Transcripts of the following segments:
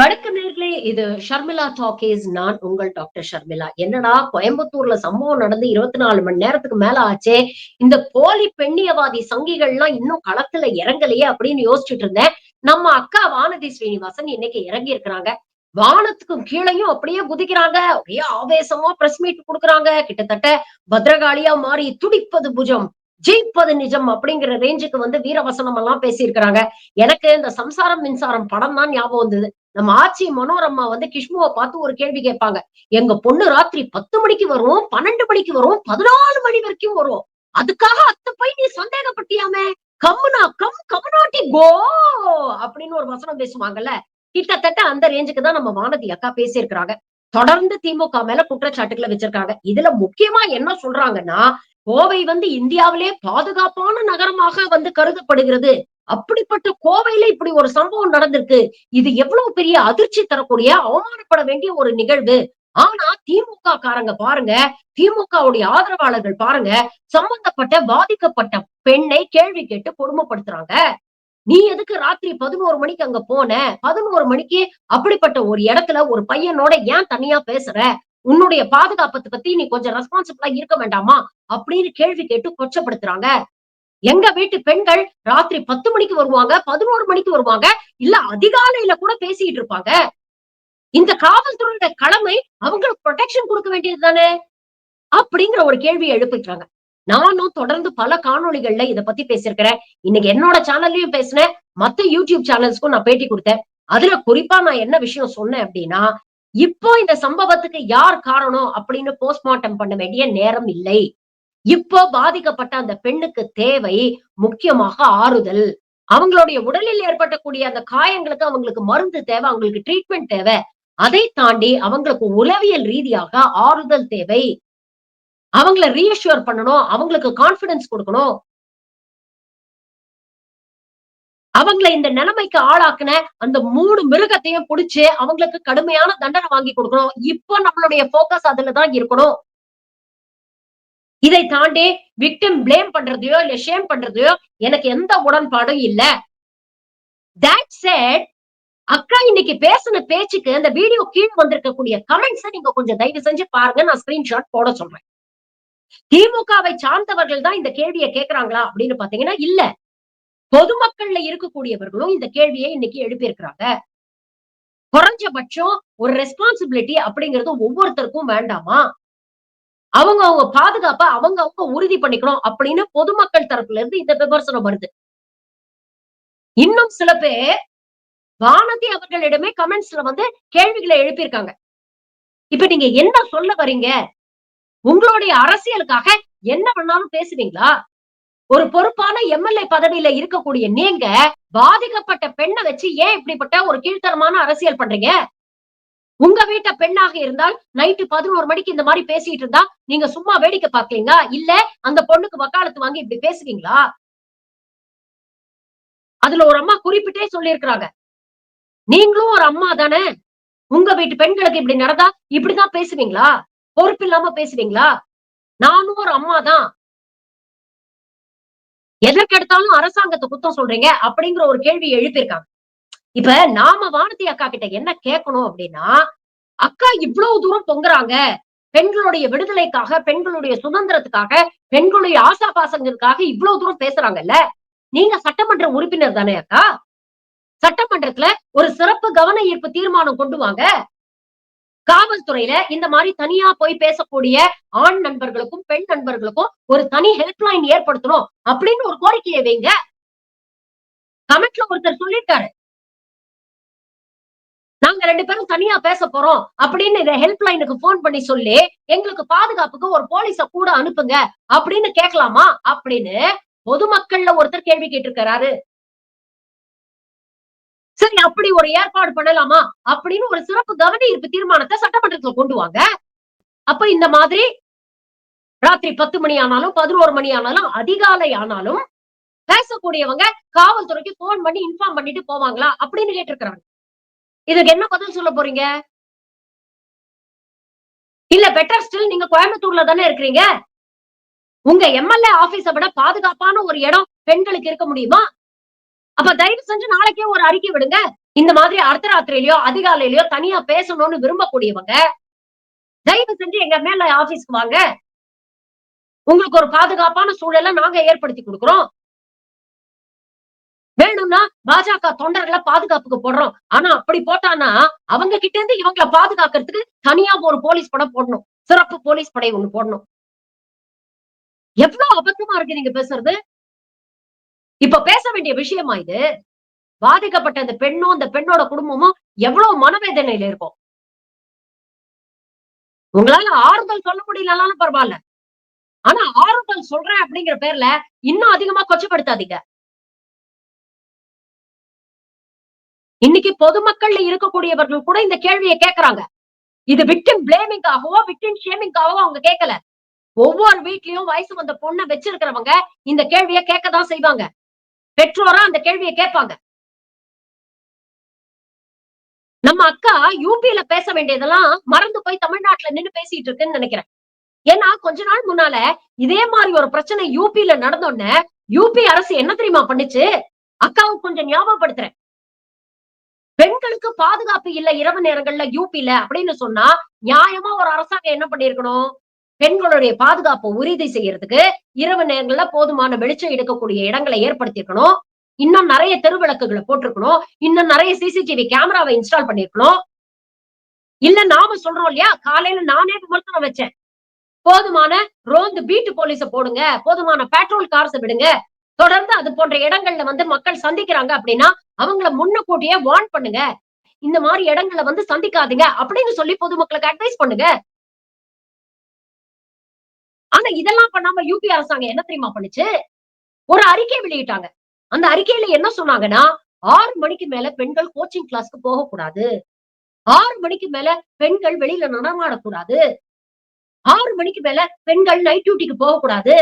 வணக்கம் நேர்களே இது ஷர்மிளா டாக்கேஸ் நான் உங்கள் டாக்டர் ஷர்மிளா. என்னடா கோயம்புத்தூர்ல சம்பவம் நடந்து இருபத்தி நாலு மணி நேரத்துக்கு மேல ஆச்சே இந்த போலி பெண்ணியவாதி சங்கிகள்லாம் இன்னும் களத்துல இறங்கலையே அப்படின்னு யோசிச்சுட்டு இருந்தேன். நம்ம அக்கா வானதி ஸ்ரீனிவாசன் இன்னைக்கு இறங்கி இருக்கிறாங்க. வானத்துக்கும் கீழையும் அப்படியே குதிக்கிறாங்க. அப்படியே ஆவேசமா பிரஸ் மீட் கொடுக்குறாங்க. கிட்டத்தட்ட பத்ரகாளியா மாறி துடிப்பது புஜம் ஜெயிப்பது நிஜம் அப்படிங்கிற ரேஞ்சுக்கு வந்து வீரவசனம் எல்லாம் பேசியிருக்கிறாங்க. எனக்கு இந்த சம்சாரம் மின்சாரம் படம் தான் ஞாபகம் வந்தது. நம்ம ஆச்சி மனோரமா வந்து கிஷ்முவை பார்த்து ஒரு கேள்வி கேட்பாங்க. எங்க பொண்ணு ராத்திரி பத்து மணிக்கு வரும் பன்னெண்டு மணிக்கு வரும் பதினாலு மணி வரைக்கும் வரும். அதுக்காக அத்தை போய் நீ சந்தேகப்பட்டியாமே? கம்முனா கம் கமுனாட்டி கோ! அப்படின்னு ஒரு வசனம் பேசுவாங்கல்ல. கிட்டத்தட்ட அந்த ரேஞ்சுக்கு தான் நம்ம வானதி அக்கா பேசியிருக்கிறாங்க. தொடர்ந்து திமுக மேல குற்றச்சாட்டுகளை வச்சிருக்காங்க. இதுல முக்கியமா என்ன சொல்றாங்கன்னா கோவை வந்து இந்தியாவிலே பாதுகாப்பான நகரமாக வந்து கருதப்படுகிறது. அப்படிப்பட்ட கோவையில இப்படி ஒரு சம்பவம் நடந்திருக்கு. இது எவ்வளவு பெரிய அதிர்ச்சி தரக்கூடிய அவமானப்பட வேண்டிய ஒரு நிகழ்வு. ஆனா திமுக காரங்க பாருங்க திமுகவுடைய ஆதரவாளர்கள் பாருங்க சம்பந்தப்பட்ட பாதிக்கப்பட்ட பெண்ணை கேள்வி கேட்டு கொடுமைப்படுத்துறாங்க. நீ எதுக்கு ராத்திரி பதினோரு மணிக்கு அங்க போன? பதினோரு மணிக்கு அப்படிப்பட்ட ஒரு இடத்துல ஒரு பையனோட ஏன் தனியா பேசுற? உன்னுடைய பாதுகாப்பத்தை பத்தி நீ கொஞ்சம் ரெஸ்பான்சிபிளா இருக்க வேண்டாமா? அப்படின்னு கேள்வி கேட்டு கொச்சப்படுத்துறாங்க. எங்க வீட்டு பெண்கள் ராத்திரி பத்து மணிக்கு வருவாங்க பதினோரு மணிக்கு வருவாங்க இல்ல அதிகாலையில கூட பேசிட்டு இருப்பாங்க. இந்த காவல்துறையோட கடமை அவங்களுக்கு ப்ரொடெக்ஷன் கொடுக்க வேண்டியது தானே? அப்படிங்கிற ஒரு கேள்வியை எழுப்பிக்கிறாங்க. நானும் தொடர்ந்து பல காணொளிகள்ல இத பத்தி பேசியிருக்கிறேன். இன்னைக்கு என்னோட சேனல்லயும் பேசினேன். மத்த யூடியூப் சேனல்ஸ்க்கும் நான் பேட்டி கொடுத்தேன். அதுல குறிப்பா நான் என்ன விஷயம் சொன்னேன் அப்படின்னா இப்போ இந்த சம்பவத்துக்கு யார் காரணம் அப்படின்னு போஸ்ட்மார்ட்டம் பண்ண வேண்டிய நேரம் இல்லை. இப்போ பாதிக்கப்பட்ட அந்த பெண்ணுக்கு தேவை முக்கியமாக ஆறுதல். அவங்களுடைய உடலில் ஏற்பட்டக்கூடிய அந்த காயங்களுக்கு அவங்களுக்கு மருந்து தேவை அவங்களுக்கு ட்ரீட்மெண்ட் தேவை. அதை தாண்டி அவங்களுக்கு உளவியல் ரீதியாக ஆறுதல் தேவை. அவங்கள ரீஅஷ்யூர் பண்ணணும் அவங்களுக்கு கான்பிடன்ஸ் கொடுக்கணும். அவங்கள இந்த நிலைமைக்கு ஆளாக்குன அந்த மூணு மிருகத்தையும் புடிச்சு அவங்களுக்கு கடுமையான தண்டனை வாங்கி கொடுக்கணும். இப்போ நம்மளுடைய போக்கஸ் அதுலதான் இருக்கணும். இதை தாண்டி விக்டிம் பிளேம் பண்றதையோ இல்ல ஷேம் பண்றதையோ எனக்கு எந்த உடன்பாடும் இல்ல. தட் செட் அக்கா இன்னைக்கு பேசின பேச்சுக்கு அந்த வீடியோ கீழ் வந்திருக்கக்கூடிய கமெண்ட்ஸை நீங்க கொஞ்சம் தயவு செஞ்சு பாருங்க. நான் ஸ்கிரீன்ஷாட் போட சொல்றேன். திமுகவை சார்ந்தவர்கள் தான் இந்த கேள்வியை கேட்கிறாங்களா அப்படின்னு பாத்தீங்கன்னா இல்ல. பொதுமக்கள்ல இருக்கக்கூடியவர்களும் இந்த கேள்வியை இன்னைக்கு எழுப்பியிருக்கிறாங்க. குறைஞ்சபட்சம் ஒரு ரெஸ்பான்சிபிலிட்டி அப்படிங்கிறது ஒவ்வொருத்தருக்கும் வேண்டாமா? அவங்க அவங்க பாதுகாப்ப அவங்க அவங்க உறுதி பண்ணிக்கணும் அப்படின்னு பொதுமக்கள் தரப்புல இருந்து இந்த விமர்சனம் வருது. இன்னும் சில பேர் வானதி அவர்களிடமே கமெண்ட்ஸ்ல வந்து கேள்விகளை எழுப்பியிருக்காங்க. இப்ப நீங்க என்ன சொல்ல வரீங்க உங்களுடைய அரசியலுக்காக என்ன பண்ணாலும் பேசுவீங்களா? ஒரு பொறுப்பான எம்எல்ஏ பதவியில இருக்கக்கூடிய நீங்க பாதிக்கப்பட்ட பெண்ணை வச்சு ஏன் இப்படிப்பட்ட ஒரு கீழ்த்தரமான அரசியல் பண்றீங்க? உங்க வீட்டை பெண்ணாக இருந்தால் நைட்டு பதினோரு மணிக்கு இந்த மாதிரி பேசிட்டு இருந்தா நீங்க சும்மா வேடிக்கை பாக்கலீங்களா இல்ல அந்த பொண்ணுக்கு வக்காலத்து வாங்கி இப்படி பேசுவீங்களா? அதுல ஒரு அம்மா குறிப்பிட்டே சொல்லியிருக்கிறாங்க. நீங்களும் ஒரு அம்மா தானே? உங்க வீட்டு பெண்களுக்கு இப்படி நடந்தா இப்படிதான் பேசுவீங்களா? பொறுப்பு இல்லாம பேசுவீங்களா? நானும் ஒரு அம்மா தான். அரசாங்கத்தை குத்தம் சொல்றீங்க அப்படிங்கிற ஒரு கேள்வி எழுப்பியிருக்காங்க. இப்ப நாம வானதி அக்கா கிட்ட என்ன கேட்கணும் அப்படின்னா அக்கா இவ்வளவு தூரம் பொங்குறாங்க பெண்களுடைய விடுதலைக்காக பெண்களுடைய சுதந்திரத்துக்காக பெண்களுடைய ஆசா பாசங்களுக்காக இவ்வளவு தூரம் பேசுறாங்கல்ல? நீங்க சட்டமன்ற உறுப்பினர் தானே அக்கா? சட்டமன்றத்துல ஒரு சிறப்பு கவன ஈர்ப்பு தீர்மானம் கொண்டு வாங்க. காவல்துறையில இந்த மாதிரி தனியா போய் பேசக்கூடிய ஆண் நண்பர்களுக்கும் பெண் நண்பர்களுக்கும் ஒரு தனி ஹெல்ப்லைன் ஏற்படுத்தணும் அப்படின்னு ஒரு கோரிக்கையை வைங்க. கமெண்ட்ல ஒருத்தர் சொல்லிட்டாரு நாங்க ரெண்டு பேரும் தனியா பேச போறோம் அப்படின்னு இந்த ஹெல்ப் லைனுக்கு போன் பண்ணி சொல்லி எங்களுக்கு பாதுகாப்புக்கு ஒரு போலீஸ கூட அனுப்புங்க அப்படின்னு கேட்கலாமா? அப்படின்னு பொதுமக்கள்ல ஒருத்தர் கேள்வி கேட்டிருக்கிறாரு. சரி அப்படி ஒரு ஏற்பாடு பண்ணலாமா? அப்படின்னு ஒரு சிறப்பு கவன ஈர்ப்பு தீர்மானத்தை சட்டமன்றத்துல கொண்டு வாங்க. அப்ப இந்த மாதிரி ராத்திரி பத்து மணி ஆனாலும் பதினோரு மணி ஆனாலும் அதிகாலை ஆனாலும் பேசக்கூடியவங்க காவல்துறைக்கு போன் பண்ணி இன்ஃபார்ம் பண்ணிட்டு போவாங்களா? அப்படின்னு கேட்டிருக்கிறாங்க. இதுக்கு என்ன பதில் சொல்ல போறீங்க? இல்ல பெட்டர் ஸ்டில் நீங்க கோயம்புத்தூர்ல தானே இருக்கிறீங்க? உங்க எம்எல்ஏ ஆபீஸ விட பாதுகாப்பான ஒரு இடம் பெண்களுக்கு இருக்க முடியுமா? அப்ப தயவு செஞ்சு நாளைக்கே ஒரு அறிக்கை விடுங்க. இந்த மாதிரி அர்த்தராத்திரிலயோ அதிகாலையிலயோ தனியா பேசணும்னு விரும்பக்கூடியவங்க தயவு செஞ்சு எங்க மேல ஆபீஸ்க்கு வாங்க. உங்களுக்கு ஒரு பாதுகாப்பான சூழலை நாங்க ஏற்படுத்தி கொடுக்குறோம். வேணும்னா பாஜக தொண்டர்களை பாதுகாப்புக்கு போடுறோம். ஆனா அப்படி போட்டானா அவங்க கிட்ட இருந்து இவங்களை பாதுகாக்கிறதுக்கு தனியா ஒரு போலீஸ் படம் போடணும். சிறப்பு போலீஸ் படை ஒண்ணு போடணும். எவ்வளவு அபத்தமா இருக்கு நீங்க பேசுறது? இப்ப பேச வேண்டிய விஷயமா இது? பாதிக்கப்பட்ட அந்த பெண்ணும் அந்த பெண்ணோட குடும்பமும் எவ்வளவு மனவேதனையில இருக்கும். உங்களால ஆறுதல் சொல்ல முடியலனாலும் பரவாயில்ல. ஆனா ஆறுதல் சொல்றேன் அப்படிங்கிற பேர்ல இன்னும் அதிகமா கொச்சப்படுத்தாதீங்க. இன்னைக்கு பொதுமக்கள்ல இருக்கக்கூடியவர்கள் கூட இந்த கேள்வியை கேட்கறாங்க இது விக்டிம் பிளேமிங்காகவோ விக்டிம் ஷேமிங்காகவோ அவங்க கேட்கல ஒவ்வொரு வீட்லயும் வயசு வந்த பொண்ணை வச்சிருக்கிறவங்க இந்த கேள்வியை கேட்கதான் செய்வாங்க. பெற்றோரா அந்த கேள்வியை கேட்பாங்க. நம்ம அக்கா யூபியில பேச வேண்டியதெல்லாம் மறந்து போய் தமிழ்நாட்டுல நின்னு பேசிட்டு இருக்குன்னு நினைக்கிறேன். ஏன்னா கொஞ்ச நாள் முன்னால இதே மாதிரி ஒரு பிரச்சனை யூபியில நடந்தோடனே யூபி அரசு என்ன தெரியுமா பண்ணுச்சு? அக்காவுக்கு கொஞ்சம் ஞாபகப்படுத்துறேன். பெண்களுக்கு பாதுகாப்பு இல்ல இரவு நேரங்கள்ல யூபில அப்படின்னு சொன்னா நியாயமா ஒரு அரசாங்கம் என்ன பண்ணிருக்கணும்? பெண்களுடைய பாதுகாப்பை உறுதி செய்யறதுக்கு இரவு நேரங்கள்ல போதுமான வெளிச்சம் எடுக்கக்கூடிய இடங்களை ஏற்படுத்தியிருக்கணும். இன்னும் நிறைய தெருவிளக்குகளை போட்டிருக்கணும். இன்னும் நிறைய சிசிடிவி கேமராவை இன்ஸ்டால் பண்ணிருக்கணும் இல்ல நாம சொல்றோம் இல்லையா? காலையில நானே விமர்சனம் வச்சேன். போதுமான ரோந்து பீட்டு போலீஸ போடுங்க. போதுமான பெட்ரோல் கார்ஸ் விடுங்க. தொடர்ந்து அது போன்ற இடங்கள்ல வந்து மக்கள் சந்திக்கிறாங்க அப்படின்னா அவங்கள முன்னக்கூட்டியே வார்ன் பண்ணுங்க. இந்த மாதிரி இடங்களை வந்து சந்திக்காதீங்க அப்படின்னு சொல்லி பொதுமக்களுக்கு அட்வைஸ் பண்ணுங்க. ஆனா இதெல்லாம் பண்ணாம யூபி அரசாங்கம் என்ன தெரியுமா பண்ணுச்சு? ஒரு அறிக்கை வெளியிட்டாங்க. அந்த அறிக்கையில என்ன சொன்னாங்கன்னா ஆறு மணிக்கு மேல பெண்கள் கோச்சிங் கிளாஸ்க்கு போக கூடாது ஆறு மணிக்கு மேல பெண்கள் வெளியில நடமாடக்கூடாது. ஆறு மணிக்கு மேல பெண்கள் நைட் டியூட்டிக்கு போகக்கூடாது.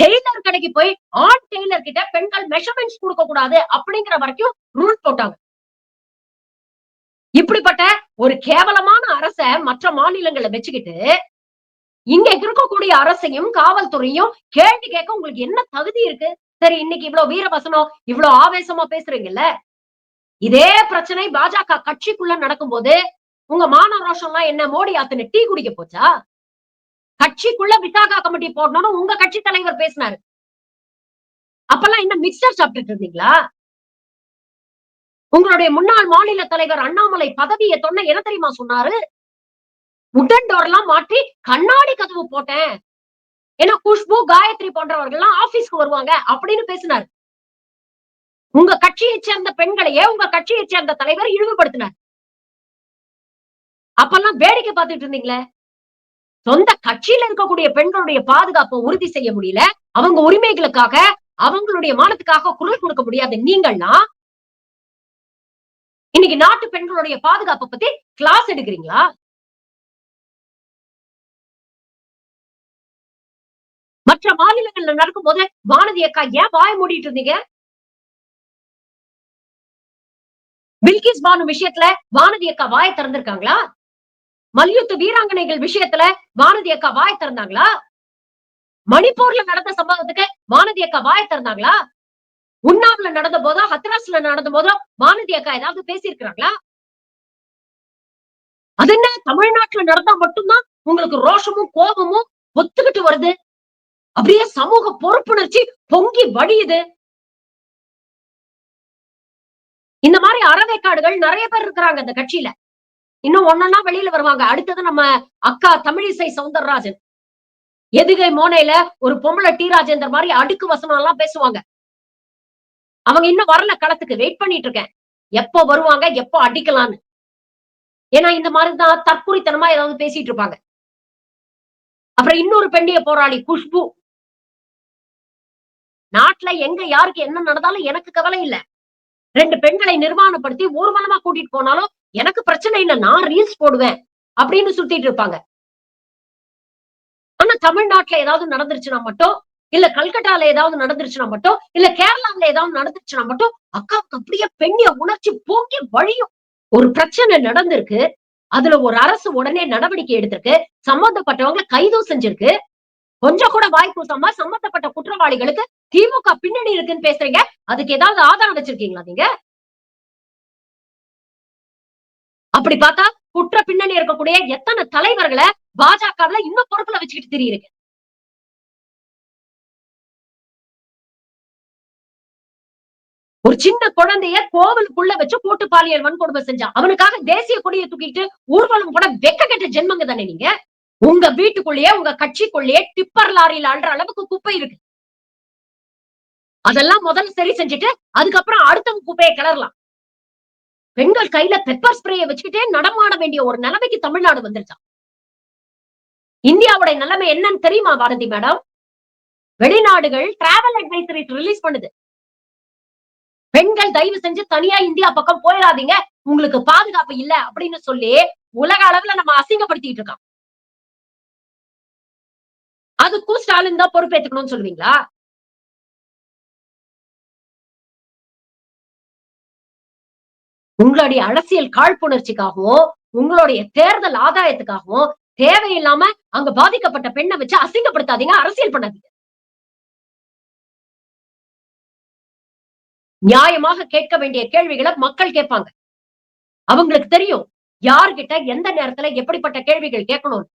டெய்லர் கடைக்கு போய் ஆண் டெய்லர் கிட்ட பெண்கள் மெஷர்மெண்ட்ஸ் கொடுக்க கூடாது அப்படிங்கிற வரைக்கும் ரூல் போட்டாங்க. இப்படிப்பட்ட ஒரு கேவலமான அரச மற்ற மாநிலங்களை வச்சுக்கிட்டு இங்க இருக்கக்கூடிய அரசையும் காவல்துறையும் கேள்வி கேட்க உங்களுக்கு என்ன தகுதி இருக்கு? சரி இன்னைக்கு இவ்வளவு வீரவசனம் இவ்வளவு ஆவேசமா பேசுறீங்கல்ல? இதே பிரச்சனை பாஜக கட்சிக்குள்ள நடக்கும்போது உங்க மான ரோஷம் எல்லாம் என்ன மோடி அத்தனை டீ குடிக்க போச்சா? கட்சிக்குள்ள விசாகா கமிட்டி போடணும்னு உங்க கட்சி தலைவர் பேசினாரு. அப்பெல்லாம் என்ன மிக்சர் சாப்பிட்டுட்டு இருந்தீங்களா? உங்களுடைய முன்னாள் மாநில தலைவர் அண்ணாமலை பதவியை தொன்ன என்ன தெரியுமா சொன்னாரு? உடன் டோர் எல்லாம் மாற்றி கண்ணாடி கதவு போட்டேன். ஏன்னா குஷ்பு காயத்ரி போன்றவர்கள் எல்லாம் ஆபீஸ்க்கு வருவாங்க அப்படின்னு பேசினார். உங்க கட்சியை சேர்ந்த பெண்களையே உங்க கட்சியை சேர்ந்த தலைவர் இழிவுபடுத்தினார். அப்பெல்லாம் வேடிக்கை பார்த்துட்டு இருந்தீங்களே? சொந்த கட்சியில இருக்கக்கூடிய பெண்களுடைய பாதுகாப்பை உறுதி செய்ய முடியல. அவங்க உரிமைகளுக்காக அவங்களுடைய மானத்துக்காக குரல் கொடுக்க முடியாத. நீங்கள்னா இன்னைக்கு நாட்டு பெண்களுடைய பாதுகாப்பை பத்தி கிளாஸ் எடுக்கிறீங்களா? மற்ற மாநிலங்கள்ல நடக்கும்போது வானதி அக்கா ஏன் வாய மூடிட்டு இருந்தீங்க? பில்கிஸ் பானு விஷயத்துல வானதி அக்கா வாய திறந்திருக்காங்களா? மல்யுத்த வீராங்கனைகள் விஷயத்துல வானதி அக்கா வாய திறந்தாங்களா? மணிப்பூர்ல நடந்த சம்பவத்துக்கு வானதி அக்கா வாய திறந்தாங்களா? உண்ணாவில நடந்த போதோ ஹத்ராஸ்ல நடந்த போதோ வானதி அக்கா ஏதாவது பேசியிருக்கிறாங்களா? அது என்ன தமிழ்நாட்டுல நடந்தா மட்டும்தான் உங்களுக்கு ரோஷமும் கோபமும் ஒத்துக்கிட்டு வருது? அப்படியே சமூக பொறுப்புணர்ச்சி பொங்கி வடியுது. இந்த மாதிரி அறவேக்காடுகள் நிறைய பேர் இருக்கிறாங்க இந்த கட்சியில. இன்னும் ஒன்னொன்னா வெளியில வருவாங்க. அடுத்தது நம்ம அக்கா தமிழிசை சவுந்தரராஜன். எதுகை மோனையில ஒரு பொம்பளை டி ராஜேந்தர் மாதிரி அடுக்கு வசனம் எல்லாம் பேசுவாங்க. அவங்க இன்னும் வரல களத்துக்கு. வெயிட் பண்ணிட்டு இருக்கேன் எப்போ வருவாங்க எப்போ அடிக்கலாம்னு. ஏன்னா இந்த மாதிரிதான் தற்குறித்தனமா ஏதாவது பேசிட்டு இருப்பாங்க அப்புறம் இன்னொரு பெண்ணிய போராளி குஷ்பு. நாட்டுல எங்க யாருக்கு என்ன நடந்தாலும் எனக்கு கவலை இல்ல. ரெண்டு பெண்களை நிர்வாணப்படுத்தி ஊர்வலமா கூட்டிட்டு போனாலும் எனக்கு பிரச்சனை இல்லை நான் ரீல்ஸ் போடுவேன் அப்படின்னு சுத்திட்டு இருப்பாங்க. ஆனா தமிழ்நாட்டுல ஏதாவது நடந்துருச்சுன்னா மட்டும் இல்ல கல்கட்டால ஏதாவது நடந்துருச்சுன்னா மட்டும் இல்ல கேரளால ஏதாவது நடந்துருச்சுன்னா மட்டும் அக்காவுக்கு அப்படியே பெண்ணிய உணர்ச்சி போக்கி வழியும். ஒரு பிரச்சனை நடந்திருக்கு அதுல ஒரு அரசு உடனே நடவடிக்கை எடுத்திருக்கு சம்பந்தப்பட்டவங்களை கைதும் செஞ்சிருக்கு. கொஞ்சம் கூட வாய் கூசாம சம்பந்தப்பட்ட குற்றவாளிகளுக்கு திமுக பின்னணி இருக்குன்னு பேசுறீங்க அதுக்கு ஏதாவது ஆதாரம் வச்சிருக்கீங்களா நீங்க? அப்படி பார்த்தா குற்ற பின்னணி இருக்கக்கூடிய எத்தனை தலைவர்களை பாஜகவுல இன்னும் பொறுப்புல வச்சுக்கிட்டு தெரியிருக்கு? ஒரு சின்ன குழந்தைய கோவிலுக்குள்ள வச்சு கூட்டு பாலியல் வன்கொடுமை செஞ்சான் அவனுக்காக தேசிய கொடியை தூக்கிட்டு ஊர்வலம் கூட வெக்க கெட்ட ஜென்மங்க தானே நீங்க? உங்க வீட்டுக்குள்ளேயே உங்க கட்சிக்குள்ளேயே டிப்பர் லாரியில அல்ற அளவுக்கு குப்பை இருக்கு. அதெல்லாம் முதல்ல சரி செஞ்சுட்டு அதுக்கப்புறம் அடுத்தவங்க குப்பையை கிளறலாம். பெண்கள் கையில பெப்பர் ஸ்ப்ரேயை வச்சுக்கிட்டே நடமாட வேண்டிய ஒரு நிலைமைக்கு தமிழ்நாடு வந்துருச்சான் இந்தியாவுடைய நிலைமை என்னன்னு தெரியுமா பாரதி மேடம்? வெளிநாடுகள் டிராவல் அட்வைசரி ரிலீஸ் பண்ணுது. பெண்கள் தயவு செஞ்சு தனியா இந்தியா பக்கம் போயிடாதீங்க. உங்களுக்கு பாதுகாப்பு இல்ல அப்படின்னு சொல்லி உலக அளவுல நம்ம அசிங்கப்படுத்திட்டு இருக்கோம். அதுக்கும் ஸ்டாலின் தான் பொறுப்பேற்றுக்கணும்னு சொல்லுவீங்களா? உங்களுடைய அரசியல் காழ்ப்புணர்ச்சிக்காகவும் உங்களுடைய தேர்தல் ஆதாயத்துக்காகவும் தேவையில்லாம அங்க பாதிக்கப்பட்ட பெண்ணை வச்சு அசிங்கப்படுத்தாதீங்க அரசியல் பண்ணாதீங்க. நியாயமாக கேட்க வேண்டிய கேள்விகளை மக்கள் கேட்பாங்க. அவங்களுக்கு தெரியும் யார்கிட்ட எந்த நேரத்துல எப்படிப்பட்ட கேள்விகள் கேட்கணும்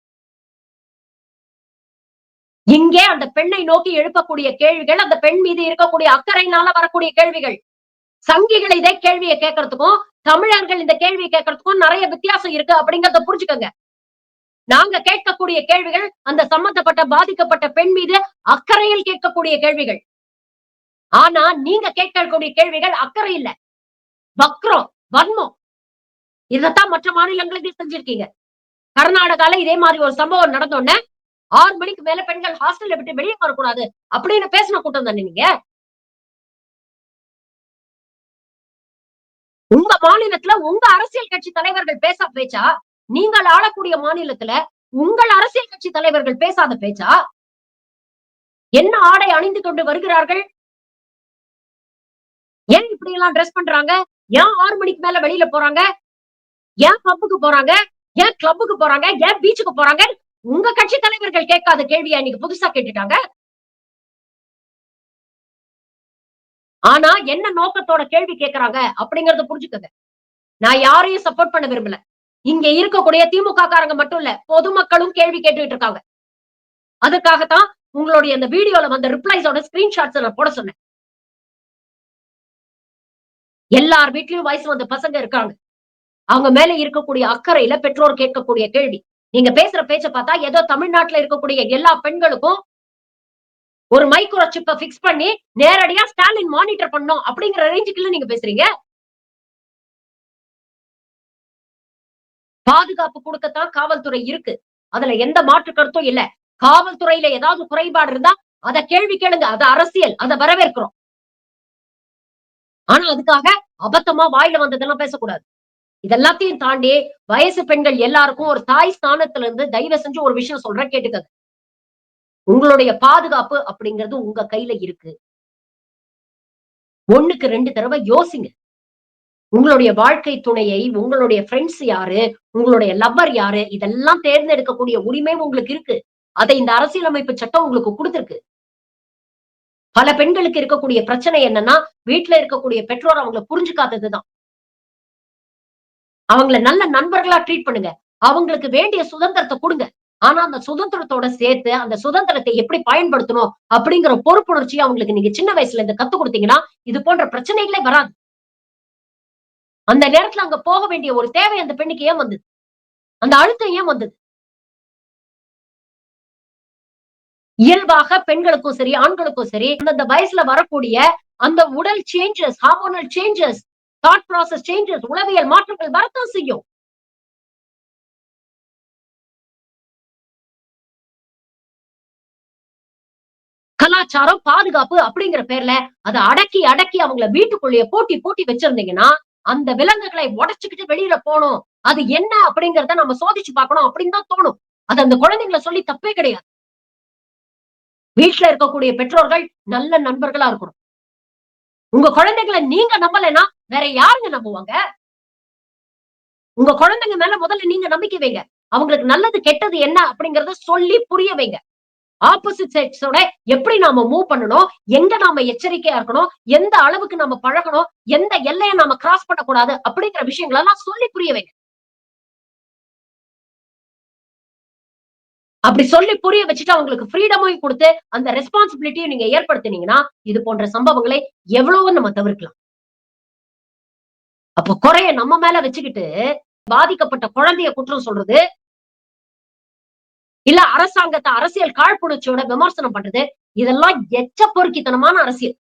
இங்கே அந்த பெண்ணை நோக்கி எழுப்பக்கூடிய கேள்விகள் அந்த பெண் மீது இருக்கக்கூடிய அக்கறையினால வரக்கூடிய கேள்விகள். சங்கிகள் இதே கேள்வியை கேட்கறதுக்கும் தமிழர்கள் இந்த கேள்வியை கேட்கறதுக்கும் நிறைய வித்தியாசம் இருக்கு அப்படிங்கறத புரிஞ்சுக்கோங்க. நாங்க கேட்கக்கூடிய கேள்விகள் அந்த சம்பந்தப்பட்ட பாதிக்கப்பட்ட பெண் மீது அக்கறையில் கேட்கக்கூடிய கேள்விகள். ஆனா நீங்க கேட்கக்கூடிய கேள்விகள் அக்கறை இல்ல. வக்ரம் வன்மம். இதத்தான் மற்ற மாநிலங்களுக்கு செஞ்சிருக்கீங்க. கர்நாடகால இதே மாதிரி ஒரு சம்பவம் நடந்தோடனே ஆறு மணிக்கு மேல பெண்கள் ஹாஸ்டல்ல விட்டு வெளியே வரக்கூடாது அப்படின்னு பேசின கூட்டம் தானே நீங்க? உங்க மாநிலத்துல உங்க அரசியல் கட்சி தலைவர்கள் பேச பேச்சா நீங்கள் ஆளக்கூடிய மாநிலத்துல உங்கள் அரசியல் கட்சி தலைவர்கள் பேசாத பேச்சா? என்ன ஆடை அணிந்து கொண்டு வருகிறார்கள்? ஏன் இப்படி எல்லாம் ட்ரெஸ் பண்றாங்க? ஏன் ஆறு மணிக்கு மேல வெளியில போறாங்க? ஏன் பப்புக்கு போறாங்க? ஏன் கிளப்புக்கு போறாங்க? ஏன் பீச்சுக்கு போறாங்க? உங்க கட்சி தலைவர்கள் கேட்காத கேள்வியா இன்னைக்கு புதுசா கேட்டுட்டாங்க. ஆனா என்ன நோக்கத்தோட கேள்வி கேட்கறாங்க அப்படிங்கறத புரிஞ்சுக்கங்க. நான் யாரையும் சப்போர்ட் பண்ண விரும்பல. இங்க இருக்கக்கூடிய திமுக காரங்க மட்டும் இல்ல பொதுமக்களும் கேள்வி கேட்டுட்டு இருக்காங்க. அதுக்காகத்தான் உங்களுடைய அந்த வீடியோல வந்த ரிப்ளைஸோட ஸ்கிரீன்ஷாட்ஸ் நான் போட சொன்னேன். எல்லார் வீட்லயும் வயசு வந்த பசங்க இருக்காங்க. அவங்க மேல இருக்கக்கூடிய அக்கறையில பெற்றோர் கேட்கக்கூடிய கேள்வி. நீங்க பேசுற பேச்ச பார்த்தா ஏதோ தமிழ்நாட்டுல இருக்கக்கூடிய எல்லா பெண்களுக்கும் ஒரு மைக்ரோ சிப்ப பிக்ஸ் பண்ணி நேரடியா ஸ்டாலின் மானிட்டர் பண்ணும் அப்படிங்கிற ரேஞ்சுக்குள்ள நீங்க பேசுறீங்க? பாதுகாப்பு கொடுக்கத்தான் காவல்துறை இருக்கு. அதுல எந்த மாற்று கருத்தும் இல்ல. காவல்துறையில ஏதாவது குறைபாடு இருந்தா அத கேள்வி கேளுங்க. அது அரசியல் அதை வரவேற்கிறோம். ஆனா அதுக்காக அபத்தமா வாயில வந்ததெல்லாம் பேசக்கூடாது. இதெல்லாத்தையும் தாண்டி வயசு பெண்கள் எல்லாருக்கும் ஒரு தாய் ஸ்தானத்துல இருந்து தயவு செஞ்சு ஒரு விஷயம் சொல்றேன் கேட்டுக்கங்க. உங்களுடைய பாதுகாப்பு அப்படிங்கிறது உங்க கையில இருக்கு. ஒண்ணுக்கு ரெண்டு தடவை யோசிங்க. உங்களுடைய வாழ்க்கை துணையை உங்களுடைய ஃப்ரெண்ட்ஸ் யாரு உங்களுடைய லவ்வர் யாரு இதெல்லாம் தேர்ந்தெடுக்கக்கூடிய உரிமை உங்களுக்கு இருக்கு. அதை இந்த அரசியலமைப்பு சட்டம் உங்களுக்கு கொடுத்துருக்கு. பல பெண்களுக்கு இருக்கக்கூடிய பிரச்சனை என்னன்னா வீட்டுல இருக்கக்கூடிய பெற்றோர் அவங்களை புரிஞ்சுக்காததுதான். அவங்கள நல்ல நண்பர்களா ட்ரீட் பண்ணுங்க. அவங்களுக்கு வேண்டிய சுதந்திரத்தை கொடுங்க. ஆனா அந்த சுதந்திரத்தோட சேர்த்து அந்த சுதந்திரத்தை எப்படி பயன்படுத்தணும் அப்படிங்கிற பொறுப்புணர்ச்சி அவங்களுக்கு நீங்க சின்ன வயசுல இருந்து கத்து கொடுத்தீங்கன்னா இது போன்ற பிரச்சனைகளே வராது. அந்த நேரத்துல அங்க போக வேண்டிய ஒரு தேவை அந்த பெண்ணுக்கு ஏன் வந்தது? அந்த அழுத்தம் ஏன் வந்தது? இயல்பாக பெண்களுக்கும் சரி ஆண்களுக்கும் சரி அந்த வயசுல வரக்கூடிய அந்த உடல் changes hormonal changes thought process changes உளவியல் மாற்றங்கள் வரத்தான் செய்யும். கலாச்சாரம் பாதுகாப்பு அப்படிங்கிற பேர்ல அதை அடக்கி அடக்கி அவங்கள வீட்டுக்குள்ளேயே போட்டி போட்டி வச்சிருந்தீங்கன்னா அந்த விலங்குகளை உடச்சுக்கிட்டு வெளியில போகணும். அது என்ன அப்படிங்கறத நம்ம சோதிச்சு பார்க்கணும் அப்படின்னு தான் தோணும். அது அந்த குழந்தைங்களை சொல்லி தப்பே கிடையாது. வீட்டுல இருக்கக்கூடிய பெற்றோர்கள் நல்ல நண்பர்களா இருக்கணும். உங்க குழந்தைகளை நீங்க நம்பலைன்னா வேற யாருங்க நம்புவாங்க? உங்க குழந்தைங்க மேல முதல்ல நீங்க நம்பிக்கை வைங்க. அவங்களுக்கு நல்லது கெட்டது என்ன அப்படிங்கறத சொல்லி புரிய வைங்க. ஆப்போசிட் செக்ஸோட எப்படி நாம மூவ் பண்ணணும்? எங்க நாம எச்சரிக்கையா இருக்கணும்? எந்த அளவுக்கு நாம பழகணும்? எந்த எல்லையை நாம கிராஸ் பண்ணக்கூடாது? அப்படிங்கிற விஷயங்கள் எல்லாம் சொல்லி புரிய வைங்க. அப்படி சொல்லி புரிய வச்சுட்டு அவங்களுக்கு ஃப்ரீடமும் கொடுத்து அந்த ரெஸ்பான்சிபிலிட்டியும் நீங்க ஏற்படுத்தினீங்கன்னா இது போன்ற சம்பவங்களை எவ்வளவு நம்ம தவிர்க்கலாம். அப்ப குறைய நம்ம மேல வச்சுக்கிட்டு பாதிக்கப்பட்ட குழந்தைய குற்றம் சொல்றது இல்ல அரசாங்கத்தை அரசியல் காழ்ப்புணர்ச்சியோட விமர்சனம் பண்றது இதெல்லாம் எச்ச பொறுக்கித்தனமான அரசியல்.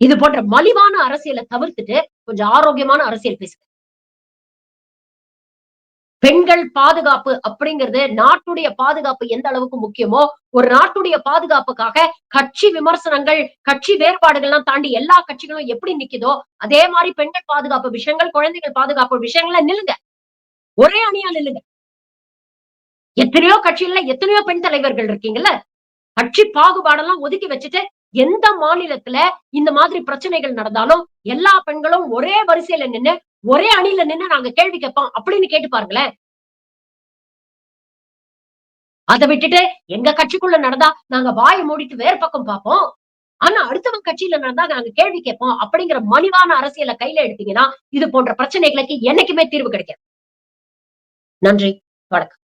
இது போன்ற மலிவான அரசியலை தவிர்த்துட்டு கொஞ்சம் ஆரோக்கியமான அரசியல் பேசுங்க. பெண்கள் பாதுகாப்பு அப்படிங்கிறது நாட்டுடைய பாதுகாப்பு எந்த அளவுக்கு முக்கியமோ ஒரு நாட்டுடைய பாதுகாப்புக்காக கட்சி விமர்சனங்கள் கட்சி வேறுபாடுகள்லாம் தாண்டி எல்லா கட்சிகளும் எப்படி நிக்குதோ அதே மாதிரி பெண்கள் பாதுகாப்பு விஷயங்கள் குழந்தைகள் பாதுகாப்பு விஷயங்கள நில்லுங்க. ஒரே அணியா நில்லுங்க. எத்தனையோ கட்சியில எத்தனையோ பெண் தலைவர்கள் இருக்கீங்கல்ல? கட்சி பாகுபாடெல்லாம் ஒதுக்கி வச்சுட்டு எந்த மாநிலத்துல இந்த மாதிரி பிரச்சனைகள் நடந்தாலும் எல்லா பெண்களும் ஒரே வரிசையில நின்னு ஒரே அணில நின்னு நாங்க கேள்வி கேட்போம். அப்படின்னு கேட்டு பாருங்களேன். அதை விட்டுட்டு எங்க கட்சிக்குள்ள நடந்தா நாங்க வாயை மூடிட்டு வேற பக்கம் பார்ப்போம். ஆனா அடுத்தவங்க கட்சியில நடந்தா நாங்க கேள்வி கேட்போம். அப்படிங்கிற மலிவான அரசியலை கையில எடுத்தீங்கன்னா இது போன்ற பிரச்சனைகளுக்கு என்னைக்குமே தீர்வு கிடைக்காது. நன்றி. வணக்கம்.